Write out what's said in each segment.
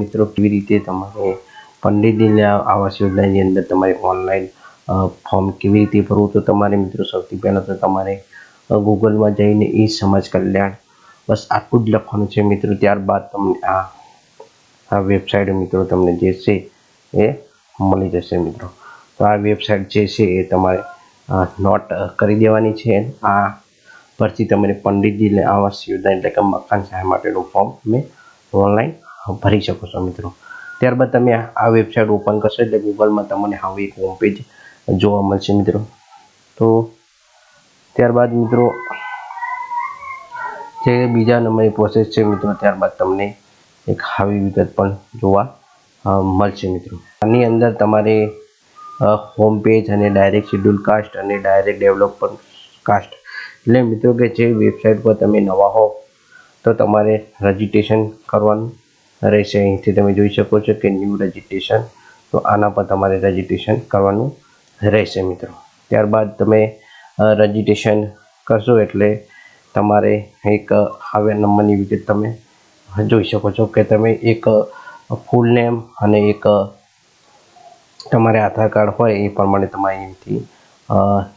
મિત્રો, કેવી રીતે તમારે પંડિત દીનદયાળ આવાસ યોજનાની અંદર તમારે ઓનલાઈન ફોર્મ કેવી રીતે ભરવું? તો તમારે મિત્રો, સૌથી પહેલાં તો તમારે ગૂગલમાં જઈને એ સમાજ કલ્યાણ, બસ આટલું જ લખવાનું છે મિત્રો. ત્યારબાદ તમને આ આ વેબસાઇટ મિત્રો, તમને જે છે એ મળી જશે મિત્રો. તો આ વેબસાઇટ જે છે એ તમારે નોટ કરી દેવાની છે. આ પરથી તમારે પંડિતજીને આવાસ યોજના એટલે કે મકાન સહાય માટેનું ફોર્મ તમે ઓનલાઈન ભરી શકો છો મિત્રો. ત્યારબાદ તમે આ વેબસાઇટ ઓપન કરશો એટલે ગૂગલમાં તમને હવે એક હોમ પેજ જોવા મળશે મિત્રો. તો ત્યારબાદ મિત્રો, જે બીજા નંબરની પ્રોસેસ છે મિત્રો, ત્યારબાદ તમને એક આવી વિગત પણ જોવા મળશે મિત્રો. આની અંદર તમારે હોમ પેજ અને ડાયરેક્ટ શેડ્યુલ કાસ્ટ અને ડાયરેક્ટ ડેવલપર કાસ્ટ એટલે મિત્રો કે જે વેબસાઇટ પર તમે નવા હો તો તમારે રજીસ્ટ્રેશન કરવાનું રહેશે. અહીંથી તમે જોઈ શકો છો કે ન્યૂ રજિસ્ટ્રેશન તો આના પર તમારે રજિસ્ટ્રેશન કરવાનું રહેશે મિત્રો. ત્યારબાદ તમે રજિસ્ટ્રેશન કરશો એટલે તમારે એક આવ્યા નંબરની વિગત તમે જોઈ શકો છો કે તમે એક ફૂલ નેમ અને એક તમારે આધાર કાર્ડ હોય એ પ્રમાણે તમારે અહીંથી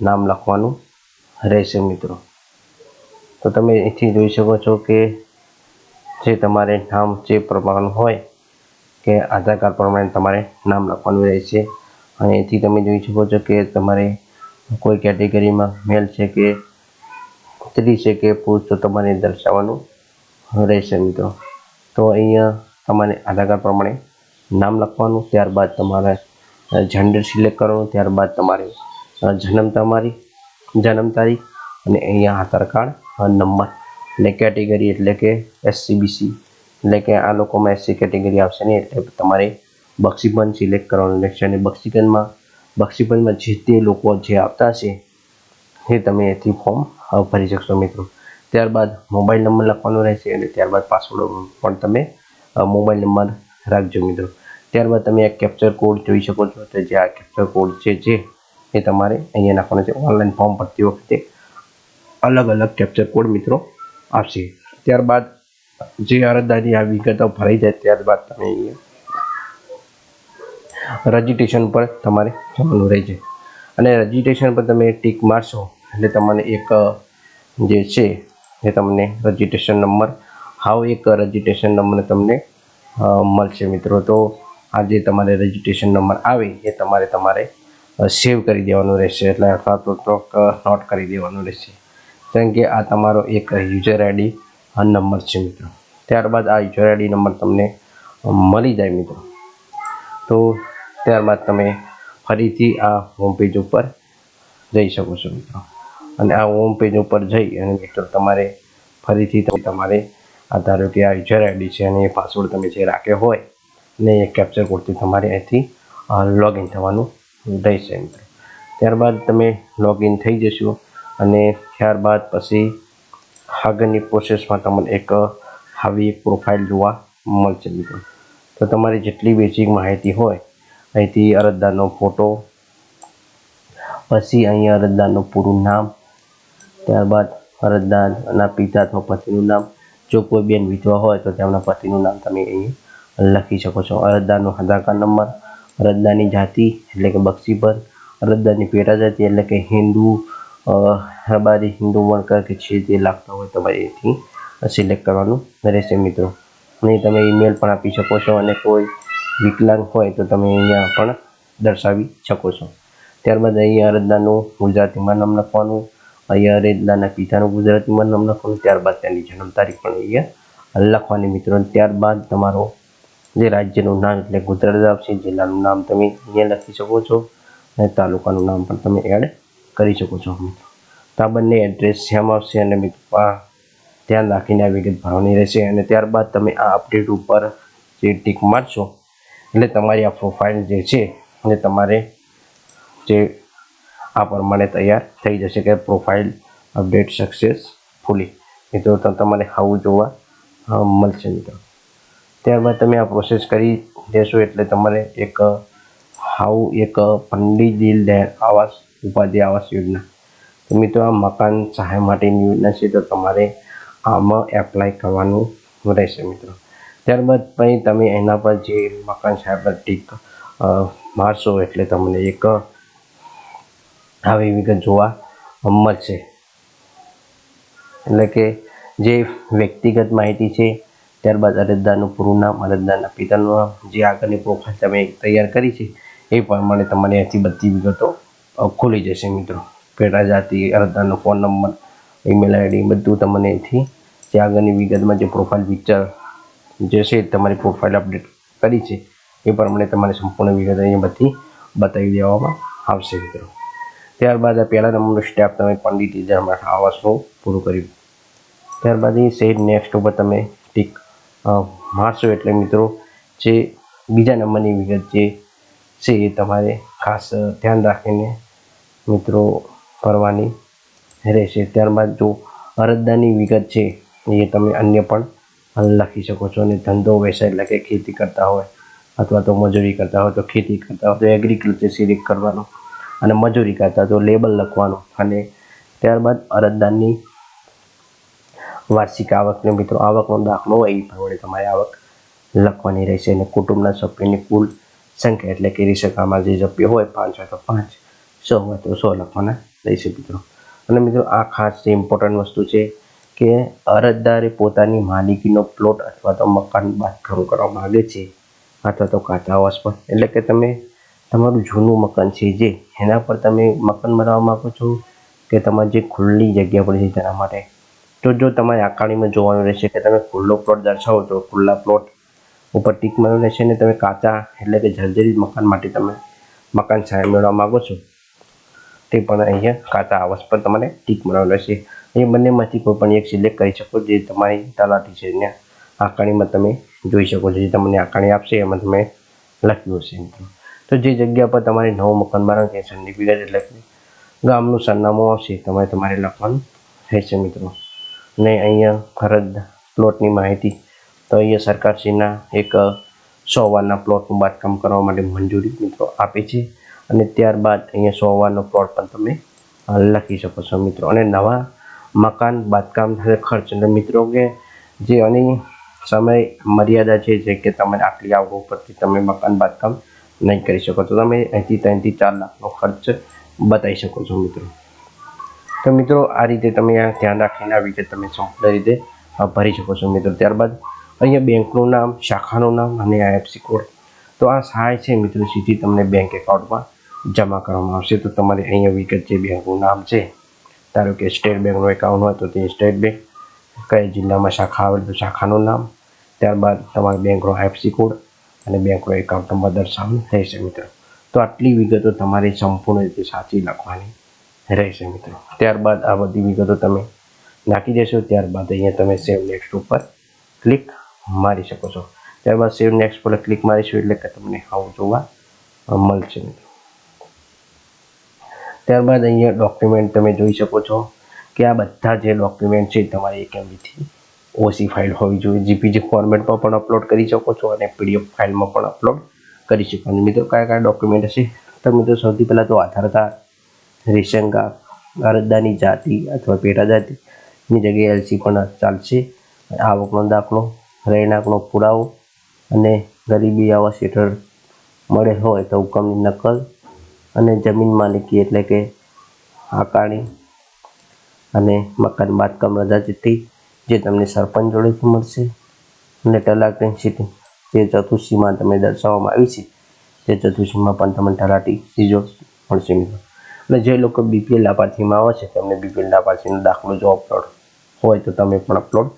નામ લખવાનું રહેશે મિત્રો. તો તમે અહીંથી જોઈ શકો છો કે જે તમારે નામ જે પ્રમાણનું હોય કે આધાર કાર્ડ પ્રમાણે તમારે નામ લખવાનું રહેશે અને એથી તમે જોઈ શકો છો કે તમારે કોઈ કેટેગરીમાં મેલ છે કે સ્ત્રી છે કે પુરુષ તો તમારે દર્શાવવાનું રહેશે મિત્રો. તો અહીંયા તમારે આધાર કાર્ડ પ્રમાણે નામ લખવાનું, ત્યારબાદ તમારે જેન્ડર સિલેક્ટ કરવાનું, ત્યારબાદ તમારે જન્મ તમારી જન્મ તારીખ અને અહીંયા આધાર કાર્ડ નંબર અને કેટેગરી એટલે કે એસસીબીસી એટલે કે આ લોકોમાં એસસી કેટેગરી આવશે ને એટલે તમારે બક્ષીપંચ સિલેક્ટ કરવાનું રહેશે અને બક્ષીપંચમાં બક્ષીપંચમાં જે તે લોકો જે આવતા હશે, એ તમે એથી ફોર્મ ભરી શકશો મિત્રો. ત્યારબાદ મોબાઈલ નંબર લખવાનો રહેશે અને ત્યારબાદ પાસવર્ડ પણ તમે મોબાઈલ નંબર રાખજો મિત્રો. ત્યારબાદ તમે આ કેપ્ચર કોડ જોઈ શકો છો, તો જે આ કેપ્ચર કોડ છે જે, એ તમારે અહીંયા નાખવાનો છે. ઓનલાઈન ફોર્મ ભરતી વખતે અલગ અલગ કેપ્ચર કોડ મિત્રો આપશે ત્યારબાદ જે અરજદારની આ વિગતો ભરાઈ જાય, ત્યારબાદ તમે રજીસ્ટ્રેશન પર તમારે જવાનું રહે છે અને રજીસ્ટ્રેશન પર તમે ટીક મારશો, એટલે તમને એક, જે છે એ તમને રજીસ્ટ્રેશન નંબર, હાવ એક રજીસ્ટ્રેશન નંબર તમને મળશે મિત્રો. તો આ જે તમારે રજીસ્ટ્રેશન નંબર આવે એ તમારે તમારે સેવ કરી દેવાનું રહેશે, એટલે અથવા તો નોટ કરી દેવાનું રહેશે. કારણ કે આ તમારો એક યુઝર આઈડી નંબર છે મિત્રો. ત્યારબાદ આ યુઝર આઈડી નંબર તમને મળી જાય મિત્રો. તો ત્યારબાદ તમે ફરીથી આ હોમ પેજ ઉપર જઈ શકો છો મિત્રો. અને આ હોમ પેજ ઉપર જઈ અને મિત્રો તમારે ફરીથી તમારે આ ધારો કે આ યુઝર આઈડી છે અને એ પાસવર્ડ તમે જે રાખ્યો હોય ને એ કેપ્ચર કોડથી તમારે અહીંથી લોગિન થવાનું રહેશે મિત્રો. ત્યારબાદ તમે લોગિન થઈ જશો. અને ત્યારબાદ પછી આગળની પ્રોસેસમાં તમને એક આવી પ્રોફાઇલ જોવા મળશે મિત્રો. તો તમારી જેટલી બેઝિક માહિતી હોય, અહીંથી અરજદારનો ફોટો પછી અહીંયા અરજદારનું પૂરું નામ, ત્યારબાદ અરજદારના પિતા અથવા પતિનું નામ. જો કોઈ બેન વિધવા હોય તો તેમના પતિનું નામ તમે અહીં લખી શકો છો. અરજદારનો આધાર કાર્ડ નંબર, અરજદારની જાતિ એટલે કે બક્ષીપદ અરજદારની પેટા જાતિ એટલે કે હિન્દુ રબારી હિન્દુ વણકર કે છે જે લાગતા હોય તમારે એથી સિલેક્ટ કરવાનું રહેશે મિત્રો. અને તમે ઈમેલ પણ આપી શકો છો અને કોઈ વિકલાંગ હોય તો તમે અહીંયા પણ દર્શાવી શકો છો. ત્યારબાદ અહીંયા અરજદારનું ગુજરાતીમાં નામ લખવાનું, અહીંયા અરજદારના પિતાનું ગુજરાતીમાં નામ લખવાનું, ત્યારબાદ તેની જન્મ તારીખ પણ અહીંયા લખવાની મિત્રો. ત્યારબાદ તમારો જે રાજ્યનું નામ એટલે ગુજરાત આવશે જિલ્લાનું નામ તમે અહીંયા લખી શકો છો અને તાલુકાનું નામ પણ તમે એડ કરી શકો છો. તો આ બંને એડ્રેસ સેમ આવશે અને મિત્રો ધ્યાન રાખીને આ વિગત ભરવાની રહેશે. અને ત્યારબાદ તમે આ અપડેટ ઉપર જે ટીક મારશો, એટલે તમારી આ પ્રોફાઇલ જે છે એ તમારે જે આ પ્રમાણે તૈયાર થઈ જશે કે પ્રોફાઇલ અપડેટ સક્સેસફુલી મિત્રો તમારે આવું જોવા મળશે મિત્રો. ત્યારબાદ તમે આ પ્રોસેસ કરી દેશો એટલે તમારે એક, હાઉ એક પંડિત દિલ આવાસ ઉપાધિ આવાસ યોજના. તો મિત્રો, આ મકાન સહાય માટેની યોજના છે, તો તમારે આમાં એપ્લાય કરવાનું રહેશે મિત્રો. ત્યારબાદ પછી તમે એના પર જે મકાન સાહેબ પર ટીક મારશો એટલે તમને એક આવી વિગત જોવા મળશે. એટલે કે જે વ્યક્તિગત માહિતી છે, ત્યારબાદ અરજદારનું પૂરું નામ, અરજદારના પિતાનું નામ, જે આગળની પ્રોફાઇલ તમે તૈયાર કરી છે, એ પ્રમાણે તમારે અહીંથી બધી વિગતો ખુલી જશે મિત્રો. પેટા જાતિ અરજદારનો ફોન નંબર ઈમેલ આઈડી બધું તમને અહીંથી જે આગળની વિગતમાં જે પ્રોફાઇલ પિક્ચર જે છે તમારી પ્રોફાઇલ અપડેટ કરી છે, એ પ્રમાણે તમારે સંપૂર્ણ વિગત અહીંયા બધી બતાવી દેવામાં આવશે મિત્રો. ત્યારબાદ આ પહેલા નંબરનો સ્ટેપ તમે પંડિત ઇજામાં આવાસનું પૂરું કર્યું. ત્યારબાદ એ સેજ નેક્સ્ટ ઉપર તમે ટીક મારશો એટલે મિત્રો જે બીજા નંબરની વિગત જે છે એ તમારે ખાસ ધ્યાન રાખીને મિત્રો ભરવાની રહેશે. ત્યારબાદ જો અરજદારની વિગત છે, એ તમે અન્ય પણ લખી શકો છો અને ધંધો, વ્યવસાય એટલે કે ખેતી કરતા હોય અથવા તો મજૂરી કરતા હોય, તો ખેતી કરતા હોય, તો એગ્રીકલ્ચર સિલેક્ટ કરવાનું અને મજૂરી કરતા, તો લેબલ લખવાનું અને ત્યારબાદ અરજદારની વાર્ષિક આવકને મિત્રો, આવકનો દાખલો હોય, એ પ્રમાણે તમારે આવક લખવાની રહેશે અને કુટુંબના સભ્યની કુલ સંખ્યા એટલે કે રિસકામાં જે સભ્ય હોય, પાંચ હોય તો પાંચ સો હોય તો સો લખવાના. રહેશે મિત્રો. અને મિત્રો, આ ખાસ જે ઇમ્પોર્ટન્ટ વસ્તુ છે કે અરજદારે પોતાની માલિકીનો પ્લોટ અથવા તો મકાન બાંધકામ કરવા માગે છે અથવા તો કાચા આવાસ પર. એટલે કે તમે તમારું જૂનું મકાન છે જે, એના પર તમે મકાન બનાવવા માગો છો કે તમારી જે ખુલ્લી જગ્યા પડી છે તેના માટે. તો જો તમારે આકારણીમાં જોવાનું રહેશે કે તમે ખુલ્લો પ્લોટ દર્શાવો તો ખુલ્લા પ્લોટ ઉપર ટીક મારવાનું રહેશે ને તમે કાચા એટલે કે જર્જરિત મકાન માટે તમે મકાન સાહેબ મેળવવા માગો છો તે પણ અહીંયા કાચા આવાસ પર તમારે ટીક મળવાનું રહેશે એ બંનેમાંથી કોઈ પણ એક સિલેક્ટ કરી શકો જે તમારી તલાટી છે ને આકારણીમાં તમે જોઈ શકો છો, જે તમને આકારણી આપશે, એમાં તમે લખ્યું હશે મિત્રો. તો જે જગ્યા પર તમારે નવું મકાન બનાવવાનું છે સર્ટિફિકેટ એટલે ગામનું સરનામું આવશે, તમારે તમારે લખવાનું રહેશે મિત્રો. ને અહીંયા ફરજ પ્લોટની માહિતી. તો અહીંયા સરકારશ્રીના એક સો વારના પ્લોટનું બાંધકામ કરવા માટે મંજૂરી મિત્રો આપે છે. અને ત્યારબાદ અહીંયા સોવાનો પ્લોટ પણ તમે લખી શકો છો મિત્રો. અને નવા મકાન, બાંધકામ ખર્ચ. એટલે મિત્રો કે જે આની સમય, મર્યાદા છે, જે કે તમે આટલી આવક ઉપરથી તમે મકાન, બાંધકામ નહીં કરી શકો. તો તમે અહીંથી ત્રણથી ચાર લાખનો ખર્ચ બતાવી શકો છો મિત્રો. તો મિત્રો, આ રીતે તમે આ ધ્યાન રાખીને આ વિગત તમે સંપૂર્ણ રીતે ભરી શકો છો મિત્રો. ત્યારબાદ અહીંયા બેંકનું નામ, શાખાનું નામ અને આઈએફસી કોડ તો આ સહાય છે મિત્રો, સીધી તમને બેંક એકાઉન્ટમાં જમા કરવામાં આવશે. તો તમારે અહીંયા વિગત જે બેંકનું નામ છે, ધારો કે સ્ટેટ બેંકનું એકાઉન્ટ હોય તો તે સ્ટેટ બેંક કઈ જિલ્લામાં શાખા આવે તો શાખાનું નામ, ત્યારબાદ તમારા બેંકનો આઈએફસી કોડ અને બેંકનો એકાઉન્ટ નંબર દર્શાવવાનું રહેશે મિત્રો. તો આટલી વિગતો તમારે સંપૂર્ણ રીતે સાચી લખવાની રહેશે મિત્રો. ત્યારબાદ આ બધી વિગતો તમે નાખી દેશો. ત્યારબાદ અહીંયા તમે સેવ નેક્સ્ટ ઉપર ક્લિક મારી શકો છો. ત્યારબાદ સેવ નેક્સ્ટ પર ક્લિક મારીશું એટલે કે તમને આવું જોવા મળશે મિત્રો. ત્યારબાદ અહીંયા ડોક્યુમેન્ટ તમે જોઈ શકો છો કે આ બધા જે ડોક્યુમેન્ટ છે તમારે એક એમબીથી ઓસી ફાઇલ હોવી જોઈએ. જીપીજી ફોર્મેટમાં પણ અપલોડ કરી શકો છો અને પીડીએફ ફાઇલમાં પણ અપલોડ કરી શકો અને મિત્રો, કયા કયા ડોક્યુમેન્ટ હશે? તો મિત્રો, સૌથી પહેલાં તો આધાર કાર્ડ, રેશન કાર્ડ, અરજદારની જાતિ અથવા પેટા જાતિની જગ્યાએ એલસી પણ ચાલશે. આવકનો દાખલો, રહેણાંકનો પુરાવો અને ગરીબી આવાસ હેઠળ મળે હોય તો હુકમની નકલ અને જમીન માલિકી એટલે કે આકારણી અને મકાન બાંધકામ રજા ચિઠ્ઠી જે તમને સરપંચ જોડેથી મળશે અને તલાટી સીટી જે ચતુર્સીમાં તમે દર્શાવવામાં આવી છે, તે ચતુર્સીમાં પણ તમને તલાટી સીજો મળશે મિત્રો. અને જે લોકો બીપીએલ લાભાર્થીમાં આવે છે, તેમને બીપીએલ લાભાર્થીનો દાખલો જો અપલોડ હોય તો તમે પણ અપલોડ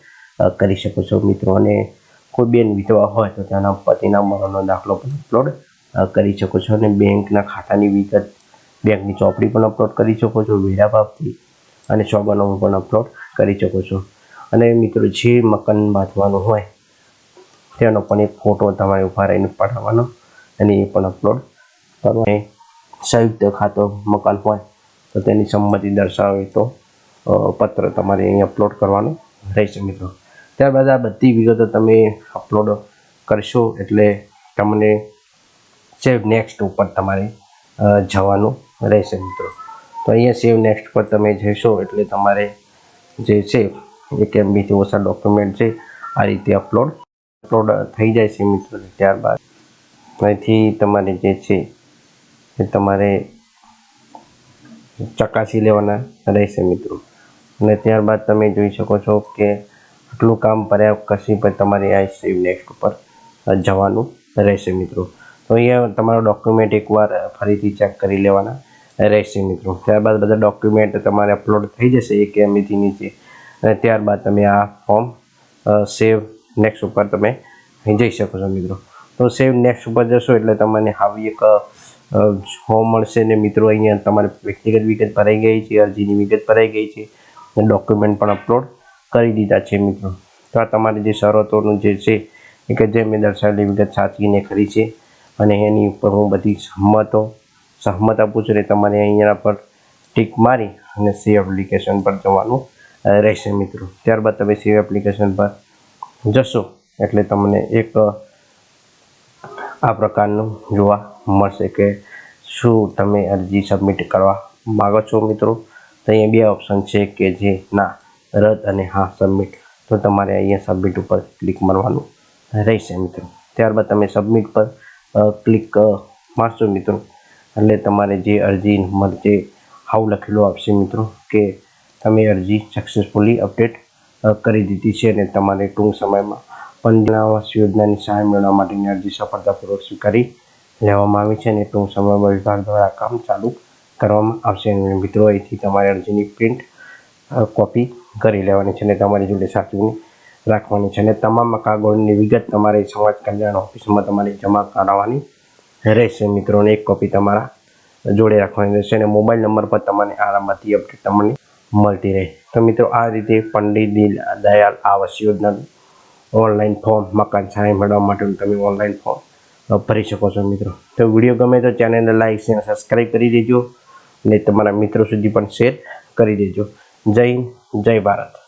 કરી શકો છો મિત્રો. અને કોઈ બેન વિધવા હોય તો તેના પતિના મરણનો દાખલો પણ અપલોડ કરી શકો છો અને બેંકના ખાતાની વિગત, બેંકની ચોપડી પણ અપલોડ કરી શકો છો, વેરા બાબતી અને સોગંદનામું પણ અપલોડ કરી શકો છો. અને મિત્રો, જે મકાન બાંધવાનું હોય, તેનો પણ એક ફોટો તમારે ઊભા રહીને પડાવવાનો અને એ પણ અપલોડ કરવાનો. સંયુક્ત ખાતો મકાન હોય, તો તેની સંમતિ દર્શાવે તો પત્ર તમારે અહીં અપલોડ કરવાનો રહેશે મિત્રો. ત્યારબાદ આ બધી વિગતો તમે અપલોડ કરશો એટલે તમને સેવ નેક્સ્ટ ઉપર તમારે જવાનું રહેશે મિત્રો. તો અહીંયા સેવ નેક્સ્ટ પર તમે જશો એટલે તમારે જે છે એક એમબીથી ઓછા ડોક્યુમેન્ટ છે, આ રીતે અપલોડ અપલોડ થઈ જાય છે મિત્રો. ત્યારબાદ અહીંથી તમારે જે છે, એ તમારે ચકાસી લેવાના રહેશે મિત્રો. અને ત્યારબાદ તમે જોઈ શકો છો કે આટલું કામ કર્યા પછી પણ તમારે આ સેવ નેક્સ્ટ ઉપર જવાનું રહેશે મિત્રો. તો અહીંયા તમારો ડોક્યુમેન્ટ એકવાર ફરીથી ચેક કરી લેવાના. રહેશે મિત્રો. ત્યારબાદ બધા ડોક્યુમેન્ટ તમારે અપલોડ થઈ જશે એક એમબીથી નીચે. અને ત્યારબાદ તમે આ ફોર્મ સેવ નેક્સ્ટ ઉપર તમે જઈ શકો છો મિત્રો. તો સેવ નેક્સ્ટ ઉપર જશો એટલે તમને આવી એક ફોર્મ મળશે ને મિત્રો અહીંયા તમારે વ્યક્તિગત વિગત ભરાઈ ગઈ છે, અરજીની વિગત ભરાઈ ગઈ છે. અને ડોક્યુમેન્ટ પણ અપલોડ કરી દીધા છે મિત્રો. તો આ તમારી જે શરતોનું જે છે, એ કે જે મેં દર્શાવેલી વિગત સાચવીને કરી છે. અને એની ઉપર હું બધી સહમતો, સહમત આપું છું તમારે અહીંયા પર ટીક મારી અને સેવ એપ્લિકેશન પર જવાનું રહેશે મિત્રો. ત્યારબાદ તમે સેવ એપ્લિકેશન પર જશો એટલે તમને એક આ પ્રકારનું જોવા મળશે કે શું તમે અરજી સબમિટ કરવા માગો છો મિત્રો. તો અહીંયા બે ઓપ્શન છે કે જે ના, રદ અને હા સબમિટ તો તમારે અહીંયા સબમિટ ઉપર ક્લિક મારવાનું રહેશે મિત્રો. ત્યારબાદ તમે સબમિટ પર ક્લિક મારશો મિત્રો. એટલે તમારે જે અરજી નંબર જે હાવ લખેલું આપશે મિત્રો કે તમે અરજી સક્સેસફુલી અપડેટ કરી દીધી છે અને તમારે ટૂંક સમયમાં પંદર આવાસ યોજનાની સહાય મેળવવા માટેની અરજી સફળતાપૂર્વક સ્વીકારી લેવામાં આવી છે અને ટૂંક સમયમાં વિભાગ દ્વારા કામ ચાલુ કરવામાં આવશે. અને મિત્રો, અહીંથી તમારી અરજીની પ્રિન્ટ કોપી કરી લેવાની છે અને તમારી જોડે સાચવીને રાખવાની છે અને તમામ કાગળની વિગત તમારે સમાજ કલ્યાણ ઓફિસમાં તમારે જમા કરાવવાની રહેશે. મિત્રોને એક કોપી તમારા જોડે રાખવાની રહેશે અને મોબાઈલ નંબર પર તમને આરામથી અપડેટ તમને મળતી રહે. તો મિત્રો, આ રીતે પંડિત દીન દયાલ આવાસ યોજના ઓનલાઈન ફોર્મ મકાન સહાય મેળવવા માટેનું તમે ઓનલાઈન ફોર્મ ભરી શકો છો મિત્રો. તો વીડિયો ગમે તો ચેનલને લાઈક શેર સબસ્ક્રાઈબ કરી દેજો અને તમારા મિત્રો સુધી પણ શેર કરી દેજો. જય જય ભારત.